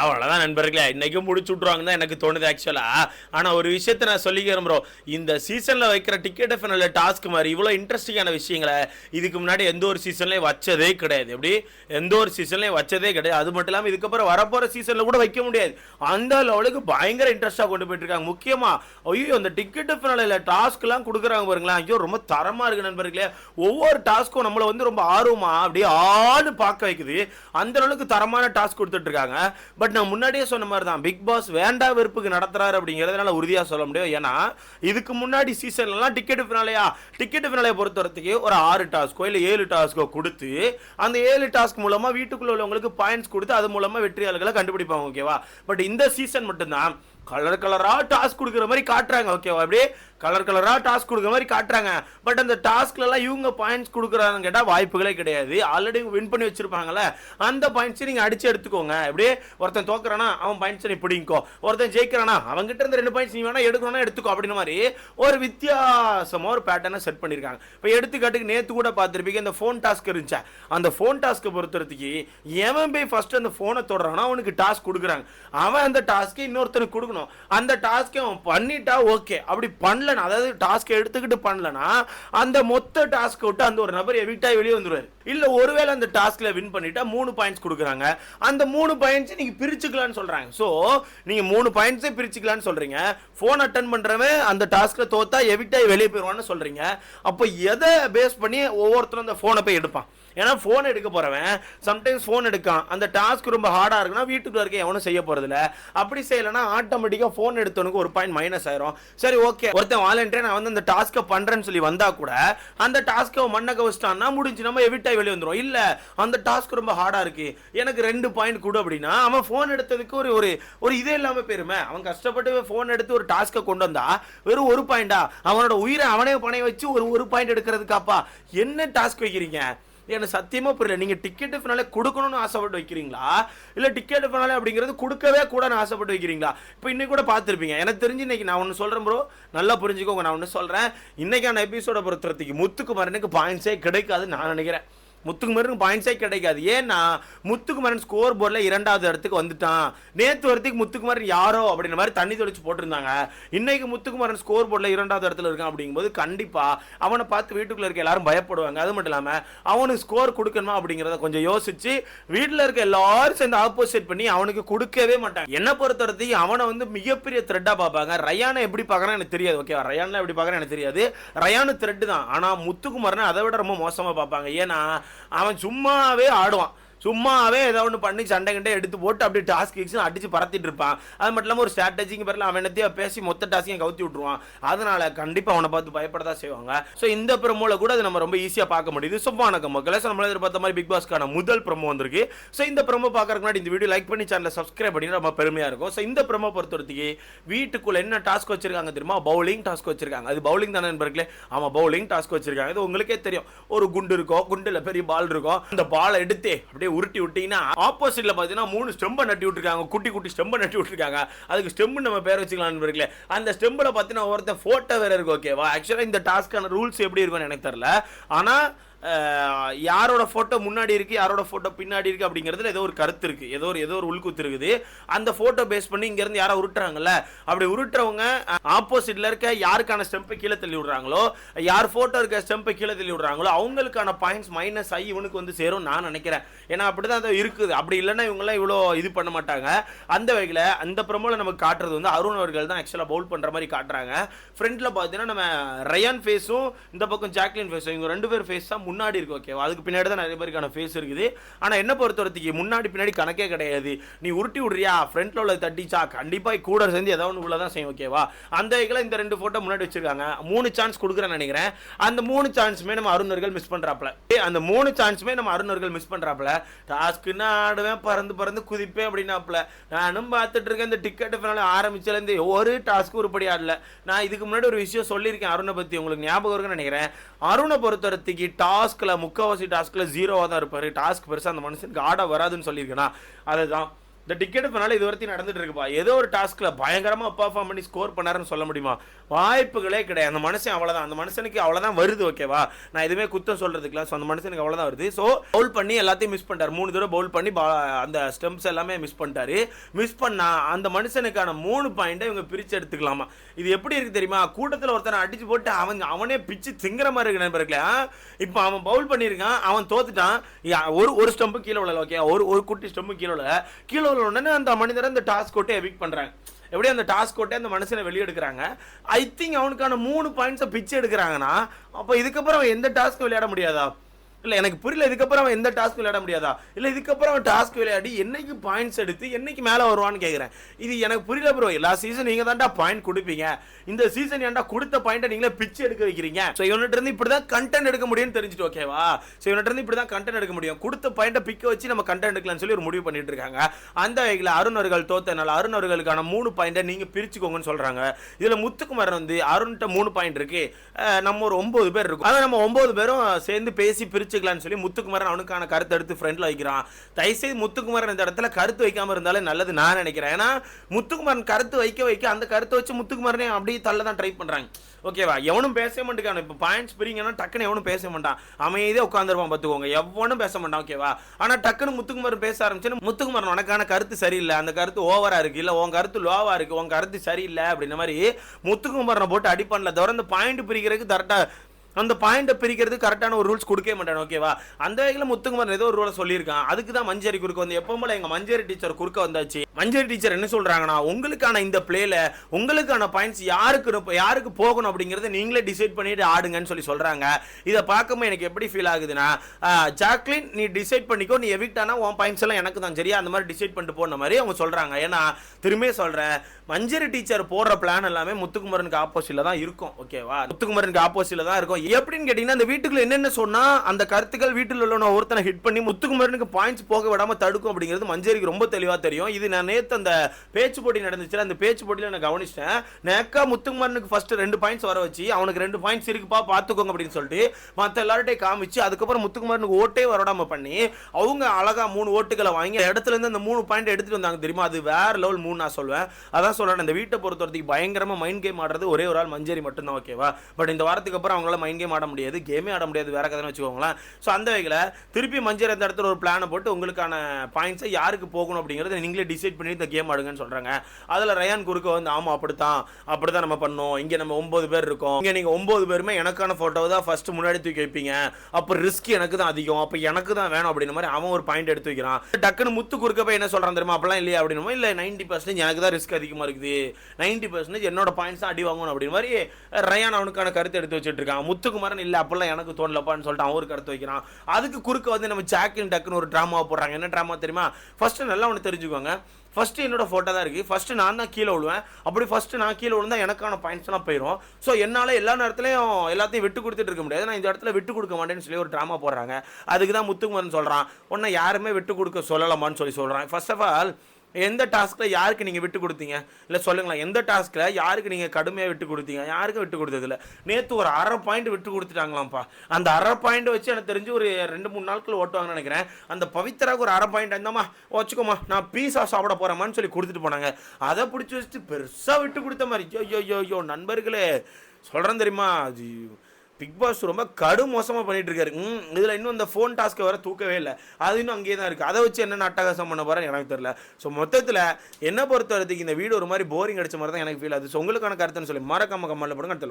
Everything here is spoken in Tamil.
அவ்வளோதான் நண்பர்களே. இன்றைக்கும் முடிச்சு விட்ருவாங்கன்னு தான் எனக்கு தோணுது ஆக்சுவலாக ஆனால் ஒரு விஷயத்தை நான் சொல்லிக்கிறேன் ப்ரோ இந்த சீசனில் வைக்கிற டிக்கெட் ஃபைனல் டாஸ்க் மாதிரி இவ்வளோ இன்ட்ரெஸ்டிங்கான விஷயங்களை இதுக்கு முன்னாடி எந்த ஒரு சீசன்லேயும் வச்சதே கிடையாது. எப்படி? எந்த ஒரு சீசன்லேயும் வச்சதே கிடையாது. அது மட்டும் இல்லாமல் இதுக்கப்புறம் வரப்போகிற சீசனில் கூட வைக்க முடியாது. அந்த லெவலுக்கு பயங்கர இன்ட்ரெஸ்ட்டாக கொண்டு போயிட்டு இருக்காங்க. முக்கியமாக ஐயோ அந்த டிக்கெட் ஃபைனலில் டாஸ்க்லாம் கொடுக்குறாங்க பாருங்களேன். ஐயோ ரொம்ப தரமாக இருக்குது நண்பர்களே. ஒவ்வொரு டாஸ்க்கும் நம்மளை வந்து ரொம்ப ஆர்வமாக அப்படியே ஆடு பார்க்க வைக்குது. அந்த அளவுக்கு தரமான டாஸ்க் கொடுத்துட்டு இருக்காங்க. பட் நான் முன்னாடியே சொன்ன மாதிரி தான். பிக் பாஸ் வேண்டா வெறுப்புக்கு நடத்துறாரு அப்படிங்கிறதுனால உறுதியாக சொல்ல முடியும். ஏன்னா இதுக்கு முன்னாடி சீசன்லாம் டிக்கெட் ஃபினாலையா டிக்கெட் ஃபினாலையை பொறுத்தவரத்துக்கு ஒரு ஆறு டாஸ்க்கோ இல்லை ஏழு டாஸ்க்கோ கொடுத்து அந்த ஏழு டாஸ்க் மூலமாக வீட்டுக்குள்ள உள்ளவங்களுக்கு பாயிண்ட்ஸ் கொடுத்து அது மூலமாக வெற்றியாளர்களை கண்டுபிடிப்பாங்க ஓகேவா பட் இந்த சீசன் மட்டும்தான். கலர் கலராக டாஸ்க் கொடுக்குற மாதிரி காட்டுறாங்க ஓகேவா அப்படியே கலர் கலராக டாஸ்க் கொடுக்குற மாதிரி காட்டுறாங்க. பட் அந்த டாஸ்க்லலாம் இவங்க பாயிண்ட்ஸ் கொடுக்குறாங்கன்னு கேட்டால் வாய்ப்புகளே கிடையாது. ஆல்ரெடி வின் பண்ணி வச்சுருப்பாங்கள அந்த பாயிண்ட்ஸை நீங்கள் அடிச்சு எடுத்துக்கோங்க. அப்படியே ஒருத்தன் தோக்குறானா அவன் பாயிண்ட்ஸை நீ பிடிங்கோ. ஒருத்தன் ஜெயிக்கிறானா அவங்ககிட்ட இருந்து ரெண்டு பாயிண்ட்ஸ் நீ வேணா எடுக்கணும்னா எடுத்துக்கோ அப்படின்னு மாதிரி ஒரு வித்தியாசமாக ஒரு பேட்டர்னை செட் பண்ணியிருக்காங்க இப்போ எடுத்துக்காட்டுக்கு நேற்று கூட பார்த்துருப்பீங்க இந்த ஃபோன் டாஸ்க் இருந்துச்சு? அந்த ஃபோன் டாஸ்க்கை பொறுத்தறதுக்கு எவன் போய் ஃபஸ்ட்டு அந்த ஃபோனை தொடுறானோ அவனுக்கு டாஸ்க் கொடுக்குறாங்க. அவன் அந்த டாஸ்க்கை இன்னொருத்தனுக்கு கொடுக்கணும். அந்த டாஸ்க்கை அவன் பண்ணிட்டா ஓகே அப்படி பண்ணலனா அதாவது டாஸ்க்கை எடுத்துக்கிட்டு பண்ணலனா அந்த மொத்த டாஸ்க்கை விட்டு அந்த ஒரு நபர் எவிக்டாய் வெளியே வந்துருவாரு. இல்லை ஒருவேளை அந்த டாஸ்க்கில் வின் பண்ணிட்டா மூணு பாயிண்ட்ஸ் கொடுக்குறாங்க. அந்த மூணு பாயிண்ட்ஸை நீங்கள் பிரிச்சுக்கலாம்னு சொல்கிறாங்க ஸோ நீங்கள் மூணு பாயிண்ட்ஸே பிரிச்சுக்கலாம்னு சொல்கிறீங்க ஃபோன் அட்டன் பண்ணுறவன் அந்த டாஸ்க்கில் தோத்தா எவிக்டாய் வெளியே போயிடுவான்னு சொல்கிறீங்க அப்போ எதை பேஸ் பண்ணி ஒவ்வொருத்தரும் அந்த ஃபோனை போய் எடுப்பான். ஏன்னா ஃபோன் எடுக்க போகிறவன் சம்டைம்ஸ் ஃபோன் எடுக்கான். அந்த டாஸ்க் ரொம்ப ஹார்டாக இருக்குன்னா வீட்டுக்குள்ள இருக்க எவனும் செய்ய போகிறதில்ல அப்படி செய்யலைன்னா ஆட்டம் ஆட்டோமேட்டிக்காக ஃபோன் எடுத்தவனுக்கு ஒரு பாயிண்ட் மைனஸ் ஆயிரும். சரி ஓகே ஒருத்தன் வாலண்டியர் நான் வந்து அந்த டாஸ்க்கை பண்றேன்னு சொல்லி வந்தால் கூட அந்த டாஸ்க்கை மண்ணை வச்சிட்டான்னா முடிஞ்சு நம்ம எவிட்டாக வெளியே வந்துரும். இல்லை அந்த டாஸ்க் ரொம்ப ஹார்டாக இருக்கு. எனக்கு ரெண்டு பாயிண்ட் கொடு அப்படின்னா அவன் ஃபோன் எடுத்ததுக்கு ஒரு ஒரு ஒரு இதே இல்லாமல் போயிருமே. அவன் கஷ்டப்பட்டு ஃபோன் எடுத்து ஒரு டாஸ்க்கை கொண்டு வந்தா வெறும் ஒரு பாயிண்டா அவனோட உயிரை அவனே பணைய வச்சு ஒரு ஒரு பாயிண்ட் எடுக்கிறதுக்காப்பா? என்ன டாஸ்க் வைக்கிறீங்க? எனக்கு சத்தியமா புரியல. நீங்க டிக்கெட் ஃபினாலே கொடுக்கணும்னு ஆசைப்பட்டு வைக்கிறீங்களா? இல்ல டிக்கெட் ஃபினாலே அப்படிங்கிறது கொடுக்கவே கூடன்னு ஆசைப்பட்டு வைக்கிறீங்களா? இப்போ இன்னைக்கு கூட பார்த்துருப்பீங்க. எனக்கு தெரிஞ்சு இன்னைக்கு நான் ஒன்று சொல்றேன் ப்ரோ நல்லா புரிஞ்சுக்கோங்க நான் ஒன்று சொல்றேன். இன்னைக்கான எபிசோட முத்துக்கு முத்துக்குமாரனுக்கு பாயிண்ட்ஸே கிடைக்காதுன்னு நான் நினைக்கிறேன். முத்துக்குமரனுக்கு பாயிண்ட்ஸே கிடைக்காது. ஏன்னா முத்துக்குமரன் ஸ்கோர் போர்டில் இரண்டாவது இடத்துக்கு வந்துட்டான். நேற்று வரத்துக்கு முத்துக்குமரன் யாரோ அப்படின்ற மாதிரி தண்ணி தெளிச்சு போட்டிருந்தாங்க. இன்னைக்கு முத்துக்குமரன் ஸ்கோர் போர்டில் இரண்டாவது இடத்துல இருக்கான் அப்படிங்கும்போது கண்டிப்பாக அவனை பார்த்து வீட்டுக்குள்ளே இருக்க எல்லாரும் பயப்படுவாங்க. அது மட்டும் இல்லாமல் அவனுக்கு ஸ்கோர் கொடுக்கணுமா அப்படிங்கிறத கொஞ்சம் யோசிச்சு வீட்டில் இருக்க எல்லாரும் சேர்ந்து ஆப்போசிட் பண்ணி அவனுக்கு கொடுக்கவே மாட்டாங்க. என்ன பொறுத்தவரைக்கும் அவனை வந்து மிகப்பெரிய த்ரெட்டாக பார்ப்பாங்க. ரயானை எப்படி பார்க்கறான்னு எனக்கு தெரியாது ஓகேவா ரயானில் எப்படி பார்க்கறான்னு எனக்கு தெரியாது. ரயானு த்ரெட்டு தான். ஆனால் முத்துக்குமரனை அதை விட ரொம்ப மோசமாக பார்ப்பாங்க. ஏன்னா அவன் சும்மாவே ஆடுவான். சும்மாவே ஏதோ ஒன்று பண்ணி சண்டை கண்டை எடுத்து போட்டு அப்படியே டாஸ்க் கிக்ஸ் அடிச்சு பறத்திட்டு இருப்பான். அது மட்டும் இல்லாமல் ஒரு ஸ்ட்ராட்டஜிக்கு பேரில் அவன் என்னத்தையும் பேசி மொத்த டாஸ்கையும் கவுத்தி விட்டுருவான். அதனால கண்டிப்பாக அவனை பார்த்து பயப்படதான் செய்வாங்க. ஸோ இந்த ப்ரமோவில் கூட அது நம்ம ரொம்ப ஈஸியாக பார்க்க முடியுது. ஸோ வணக்கம் மக்களே. ஸோ நம்மள எதிர்பார்த்த மாதிரி பிக் பாஸ்க்கான முதல் ப்ரமோ வந்திருக்கு. ஸோ இந்த ப்ரமோ பார்க்கறதுக்கு முன்னாடி இந்த வீடியோ லைக் பண்ணி சேனலை சப்ஸ்கிரைப் பண்ணி ரொம்ப பெருமையாக இருக்கும். ஸோ இந்த ப்ரமோ பொறுத்தவரைக்கு வீட்டுக்குள்ளே என்ன டாஸ்க் வச்சிருக்காங்க தெரியுமா? பவுலிங் டாஸ்க் வச்சிருக்காங்க. அது பவுலிங் தானே நண்பர்களே? ஆமாம் பவுலிங் டாஸ்க் வச்சிருக்காங்க. இது உங்களுக்கே தெரியும். ஒரு குண்டு இருக்கும் குண்டில் பெரிய பால் இருக்கும் அந்த பாலை எடுத்து அப்படியே உருட்டி விட்டீங்கன்னா ஆப்போசிட்ல பார்த்தீங்கன்னா மூணு ஸ்டெம்பை நட்டி விட்டுருக்காங்க. குட்டி குட்டி ஸ்டெம்பை நட்டி விட்டுருக்காங்க. அதுக்கு ஸ்டெம்பு நம்ம பேர் வச்சுக்கலாம் இருக்குல்ல அந்த ஸ்டெம்பில் பார்த்தீங்கன்னா ஒருத்தன் ஃபோட்டோ வேற இருக்கு ஓகேவா ஆக்சுவலாக இந்த டாஸ்க்கான ரூல்ஸ் எப்படி இருக்கும்னு எனக்கு தெரியல. ஆனால் யாரோட ஃபோட்டோ முன்னாடி இருக்கு யாரோட ஃபோட்டோ பின்னாடி இருக்கு அப்படிங்கிறதுல ஏதோ ஒரு கருத்து இருக்கு. ஏதோ ஒரு ஏதோ ஒரு உள்குத்து இருக்குது. அந்த ஃபோட்டோ பேஸ் பண்ணி இங்கேருந்து யாரோ உருட்டுறாங்கல்ல? அப்படி உருட்டுறவங்க ஆப்போசிட்ல இருக்க யாருக்கான ஸ்டெம்பை கீழே தள்ளி விடுறாங்களோ யார் ஃபோட்டோ இருக்க ஸ்டெம்பை கீழே தள்ளி விடுறாங்களோ அவங்களுக்கான பாயிண்ட்ஸ் மைனஸ் ஆகி இவனுக்கு வந்து சேரும் நான் நினைக்கிறேன். ஏன்னா அப்படிதான் அது இருக்குது. அப்படி இல்லைன்னா இவங்கெல்லாம் இவ்வளோ இது பண்ண மாட்டாங்க. அந்த வகையில் அந்த ப்ரமோல நமக்கு காட்டுறது வந்து அருண் அவர்கள் தான் ஆக்சுவலாக பவுல் பண்ணுற மாதிரி காட்டுறாங்க. ஃப்ரண்ட்ல பார்த்தீங்கன்னா நம்ம ரயான் ஃபேஸும் இந்த பக்கம் ஜாக்லின் ஃபேஸும் இவங்க ரெண்டு பேர் ஃபேஸ் தான் முன்னாடி இருக்கு ஓகேவா அதுக்கு பின்னாடி தான் நிறைய பேருக்கான ஃபேஸ் இருக்குது. ஆனால் என்ன பொறுத்தவரத்துக்கு முன்னாடி பின்னாடி கணக்கே கிடையாது. நீ உருட்டி விடுறியா? ஃப்ரண்ட்ல உள்ள தட்டிச்சா? கண்டிப்பாக கூட சேர்ந்து ஏதாவது ஒன்று உள்ள தான் செய்யும் ஓகேவா அந்த வகையில் இந்த ரெண்டு ஃபோட்டோ முன்னாடி வச்சிருக்காங்க. மூணு சான்ஸ் கொடுக்குறேன்னு நினைக்கிறேன். அந்த மூணு சான்ஸுமே நம்ம அருணர்கள் மிஸ் பண்ணுறாப்புல அந்த மூணு சான்ஸுமே நம்ம அருணர்கள் மிஸ் பண்ணுறாப்புல டாஸ்க்குன்னு ஆடுவேன் பறந்து பறந்து குதிப்பேன் அப்படின்னாப்புல. நானும் பார்த்துட்டு இருக்கேன் இந்த டிக்கெட் ஃபினால ஆரம்பிச்சிலேருந்து ஒரு டாஸ்க்கு உருப்படி ஆடல நான் இதுக்கு முன்னாடி ஒரு விஷயம் சொல்லியிருக்கேன் அருணை பற்றி உங்களுக்கு ஞாபகம் இருக்குன்னு நினைக்கிறேன். அருணை பொறுத்தவரைக்கு டாஸ்கில் முக்கால்வாசி டாஸ்கில் ஜீரோவாக தான் இருப்பாரு. டாஸ்க் பெருசா அந்த மனுஷனுக்கு ஆட வராதுன்னு சொல்லியிருக்கேனா அதுதான். இந்த டிக்கெட் பண்ணாலும் இது வரைக்கும் நடந்துட்டு இருக்குப்பா. ஏதோ ஒரு டாஸ்க்கில் பயங்கரமாக பெர்ஃபார்ம் பண்ணி ஸ்கோர் பண்ணாருன்னு சொல்ல முடியுமா? வாய்ப்புகளே கிடையாது. அந்த மனுஷன் அவ்வளோதான் அந்த மனுஷனுக்கு அவ்வளோதான் வருது ஓகேவா நான் எதுவுமே குத்தம் சொல்கிறதுக்குலாம் ஸோ அந்த மனுஷனுக்கு அவ்வளோதான் வருது. ஸோ பவுல் பண்ணி எல்லாத்தையும் மிஸ் பண்ணிட்டார். மூணு தடவை பவுல் பண்ணி அந்த ஸ்டெம்ப்ஸ் எல்லாமே மிஸ் பண்ணிட்டாரு. மிஸ் பண்ணா அந்த மனுஷனுக்கான மூணு பாயிண்டை இவங்க பிரிச்சு எடுத்துக்கலாமா? இது எப்படி இருக்குது தெரியுமா? கூட்டத்தில் ஒருத்தனை அடிச்சு போட்டு அவன் அவனே பிச்சு திங்கிற மாதிரி இருக்கு நண்பர்களே இப்போ அவன் பவுல் பண்ணியிருக்கான். அவன் தோத்துட்டான். ஒரு ஒரு ஸ்டம்பு கீழே விழல ஓகே ஒரு ஒரு குட்டி ஸ்டம்பு கீழே விழல. கீழே விழ உடனே அந்த மனிதரை அந்த டாஸ்க் கோட்டை எவிக் பண்றாங்க. எப்படி அந்த டாஸ்க் கோட்டை அந்த மனுஷனை வெளியெடுக்கிறாங்க. ஐ திங்க் அவனுக்கான மூணு பாயிண்ட்ஸை பிச்சு எடுக்கிறாங்கன்னா அப்போ இதுக்கப்புறம் எந்த டாஸ்க்கும் விளையாட முடியாதா? இல்லை எனக்கு புரியல இதுக்கப்புறம் அவன் எந்த டாஸ்க் விளையாட முடியாதா? இல்லை இதுக்கப்புறம் அவன் டாஸ்க் விளையாடி என்னைக்கு பாயிண்ட்ஸ் எடுத்து என்னைக்கு மேலே வருவான்னு கேட்குறேன் இது எனக்கு புரியல ப்ரோ எல்லா சீசன் நீங்கள் தான்டா பாயிண்ட் கொடுப்பீங்க. இந்த சீசன் ஏன்டா கொடுத்த பாயிண்ட்டை நீங்களே பிச்சு எடுக்க வைக்கிறீங்க? ஸோ இவன்கிட்ட இருந்து இப்படி தான் கண்டென்ட் எடுக்க முடியும்னு தெரிஞ்சுட்டு ஓகேவா ஸோ இவன்கிட்ட இருந்து இப்படி தான் கண்டென்ட் எடுக்க முடியும். கொடுத்த பாயிண்ட்டை பிக்க வச்சு நம்ம கண்டென்ட் எடுக்கலாம்னு சொல்லி ஒரு முடிவு பண்ணிட்டு இருக்காங்க. அந்த வகையில் அருண் அவர்கள் தோத்தனால அருண் அவர்களுக்கான மூணு பாயிண்ட்டை நீங்கள் பிரிச்சுக்கோங்கன்னு சொல்கிறாங்க இதில் முத்துக்குமாரன் வந்து அருண்கிட்ட மூணு பாயிண்ட் இருக்கு. நம்ம ஒரு ஒன்பது பேர் இருக்கும். அதை நம்ம ஒம்பது பேரும் சேர்ந்து பேசி பிரிச்சுக்கலாம்னு சொல்லி முத்துக்குமரன் அவனுக்கான கருத்து எடுத்து ஃப்ரெண்டில் வைக்கிறான். தயவுசெய்து முத்துக்குமரன் இந்த இடத்துல கருத்து வைக்காம இருந்தாலே நல்லது நான் நினைக்கிறேன். ஏன்னா முத்துக்குமரன் கருத்து வைக்க வைக்க அந்த கருத்தை வச்சு முத்துக்குமரனே அப்படியே தள்ள தான் ட்ரை பண்ணுறாங்க ஓகேவா எவனும் பேச மாட்டேங்கான இப்போ பாயிண்ட்ஸ் பிரிங்கன்னா டக்குன்னு எவனும் பேச மாட்டான். அமைதியாக உட்காந்துருப்பான் பார்த்துக்கோங்க எவனும் பேச மாட்டான் ஓகேவா ஆனால் டக்குன்னு முத்துக்குமரன் பேச ஆரம்பிச்சுன்னு முத்துக்குமரன் உனக்கான கருத்து சரியில்லை. அந்த கருத்து ஓவராக இருக்குது இல்லை உன் கருத்து லோவாக இருக்குது உன் கருத்து சரியில்லை. அப்படின்ற மாதிரி முத்துக்குமரனை போட்டு அடிப்பண்ணல தவிர அந்த பாயிண்ட் பிரிக்கிறதுக்கு கரெக்டாக அந்த பாயிண்ட்டை பிரிக்கிறது கரெக்டான ஒரு ரூல்ஸ் கொடுக்கவே மாட்டேன் ஓகேவா அந்த வகையில் முத்துக்குமார் ஏதோ ஒரு ரூலை சொல்லியிருக்கான். அதுக்கு தான் மஞ்சரி குறுக்க வந்து எப்பவும் போல எங்கள் மஞ்சரி டீச்சர் குறுக்க வந்தாச்சு. மஞ்சரி டீச்சர் என்ன சொல்கிறாங்கன்னா உங்களுக்கான இந்த பிளேல உங்களுக்கான பாயிண்ட்ஸ் யாருக்கு யாருக்கு போகணும் அப்படிங்கிறத நீங்களே டிசைட் பண்ணிட்டு ஆடுங்கன்னு சொல்லி சொல்கிறாங்க இதை பார்க்கும்போது எனக்கு எப்படி ஃபீல் ஆகுதுன்னா ஜாக்லின் நீ டிசைட் பண்ணிக்கோ நீ எவிக்ட் உன் பாயிண்ட்ஸ் எல்லாம் எனக்கு தான் சரியா? அந்த மாதிரி டிசைட் பண்ணிட்டு போன மாதிரி அவங்க சொல்கிறாங்க ஏன்னா திரும்பியே சொல்கிறேன் மஞ்சரி டீச்சர் போடுற பிளான் எல்லாமே முத்துக்குமரனுக்கு ஆப்போசிட்டில் தான் இருக்கும் ஓகேவா முத்துக்குமரனுக்கு ஆப்போசிட்டில் தான் இருக்கும். எப்படின்னு கேட்டீங்கன்னா அந்த வீட்டுக்குள்ள என்னென்ன சொன்னா அந்த கருத்துக்கள் வீட்டில் உள்ள ஒருத்தனை ஹிட் பண்ணி முத்துக்குமரனுக்கு பாயிண்ட்ஸ் போக விடாம தடுக்கும் அப்படிங்கிறது மஞ்சேரிக்கு ரொம்ப தெளிவா தெரியும். இது நான் நேற்று அந்த பேச்சு போட்டி நடந்துச்சு அந்த பேச்சு போட்டியில் நான் கவனிச்சிட்டேன். நேக்கா முத்துக்குமரனுக்கு ஃபர்ஸ்ட் ரெண்டு பாயிண்ட்ஸ் வர வச்சு அவனுக்கு ரெண்டு பாயிண்ட்ஸ் இருக்குப்பா பார்த்துக்கோங்க அப்படின்னு சொல்லிட்டு மற்ற எல்லார்ட்டையும் காமிச்சு அதுக்கப்புறம் முத்துக்குமரனுக்கு ஓட்டே வரடாம பண்ணி அவங்க அழகா மூணு ஓட்டுகளை வாங்கி இடத்துல இருந்து அந்த மூணு பாயிண்ட் எடுத்துட்டு வந்தாங்க தெரியுமா? அது வேற லெவல் மூணு நான் சொல்வேன். அதான் சொல்றேன் இந்த வீட்டை பொறுத்த வரைக்கும் பயங்கரமா மைண்ட் கேம் ஆடுறது ஒரே ஒரு ஆள் மஞ்சேரி மட்டும்தான் ஓகேவா பட் இந்த வாரத்துக்கு அப்புறம் அவங்களால மைண்ட் கேம் ஆட முடியாது கேமே ஆட முடியாது வேற கதைன்னு வச்சுக்கோங்களேன். ஸோ அந்த வகையில் திருப்பி மஞ்சள் அந்த இடத்துல ஒரு பிளானை போட்டு உங்களுக்கான பாயிண்ட்ஸை யாருக்கு போகணும் அப்படிங்கறத நீங்களே டிசைட் பண்ணி இந்த கேம் ஆடுங்கன்னு சொல்றாங்க. அதில் ரயான் குறுக்க வந்து ஆமாம் அப்படித்தான் அப்படிதான் நம்ம பண்ணோம். இங்கே நம்ம ஒன்பது பேர் இருக்கோம். இங்கே நீங்கள் ஒம்பது பேருமே எனக்கான போட்டோ தான் ஃபஸ்ட்டு முன்னாடி தூக்கி வைப்பீங்க. அப்போ ரிஸ்க் எனக்கு தான் அதிகம். அப்ப எனக்கு தான் வேணும் அப்படின்ற மாதிரி அவன் ஒரு பாயிண்ட் எடுத்து வைக்கிறான். டக்குன்னு முத்து குறுக்க போய் என்ன சொல்றான் தெரியுமா? அப்படிலாம் இல்லையா? அப்படின்னுமோ. இல்லை நைன்டி பர்சன்டேஜ் எனக்கு தான் ரிஸ்க் அதிகமா இருக்குது. நைன்டி பர்சன்டேஜ் என்னோட பாயிண்ட்ஸ் தான் அடி வாங்கணும் அப்படின்னு மாதிரி ரயான் அவனுக்கான கருத்து எடுத்து வச்சுட்டு இருக்கான். முத்துக்குமாரன் இல்லை அப்பெல்லாம் எனக்கு தோணலப்பான்னு சொல்லிட்டு அவன் ஒரு கருத்து வைக்கிறான். அதுக்கு குறுக்க வந்து நம்ம ஜாக்கின் டக்குன்னு ஒரு ட்ராமா போடுறாங்க. என்ன ட்ராமா தெரியுமா? ஃபஸ்ட்டு நல்லா ஒன்று தெரிஞ்சுக்கோங்க. ஃபஸ்ட்டு என்னோட ஃபோட்டோ தான் இருக்குது ஃபஸ்ட்டு நான் தான் கீழே விழுவேன். அப்படி ஃபஸ்ட்டு நான் கீழே விழுந்தா எனக்கான பாயிண்ட்ஸ்லாம் போயிடும் ஸோ என்னால் எல்லா நேரத்துலையும் எல்லாத்தையும் விட்டு கொடுத்துட்டு இருக்க முடியாது. நான் இந்த இடத்துல விட்டு கொடுக்க மாட்டேன்னு சொல்லி ஒரு ட்ராமா போடுறாங்க. அதுக்கு தான் முத்துக்குமரன் சொல்கிறான் உன்னை யாருமே விட்டு கொடுக்க சொல்லலாமான்னு சொல்லி சொல்கிறான் ஃபர்ஸ்ட் ஆஃப் ஆல் எந்த டாஸ்கில் யாருக்கு நீங்கள் விட்டு கொடுத்தீங்க? இல்லை சொல்லுங்களேன் எந்த டாஸ்க்கில் யாருக்கு நீங்கள் கடுமையாக விட்டு கொடுத்தீங்க? யாருக்கும் விட்டு கொடுத்ததில்ல. நேற்று ஒரு அரை பாயிண்ட் விட்டு கொடுத்துட்டாங்களாம்ப்பா. அந்த அரை பாயிண்ட் வச்சு எனக்கு தெரிஞ்சு ஒரு ரெண்டு மூணு நாட்கள் ஓட்டுவாங்கன்னு நினைக்கிறேன். அந்த பவித்ராவுக்கு ஒரு அரை பாயிண்ட் இருந்தாமா வச்சுக்கோமா நான் பீஸா சாப்பிட போகிறேமான்னு சொல்லி கொடுத்துட்டு போனாங்க. அதை பிடிச்சி வச்சுட்டு பெருசாக விட்டு கொடுத்த மாதிரி. ஐயோ ஐயோ ஐயோ நண்பர்களே. சொல்கிறேன் தெரியுமா? அது பிக் பாஸ் ரொம்ப கடும் மோசமாக பண்ணிட்டு இருக்காரு ம் இதில் இன்னும் இந்த ஃபோன் டாஸ்க்கை வர தூக்கவே இல்லை. அது இன்னும் அங்கேயே தான் இருக்குது அதை வச்சு என்ன அட்டகாசம் பண்ண போகிறேன் எனக்கு தெரியல. ஸோ மொத்தத்தில் என்ன பொறுத்த வரைக்கும் இந்த வீடு ஒரு மாதிரி போரிங் அடிச்ச மாதிரி தான் எனக்கு ஃபீல் ஆகுது. ஸோ உங்களுக்கான கருத்துன்னு சொல்லி மறக்காம கம்மலில் போடுங்க. அடுத்த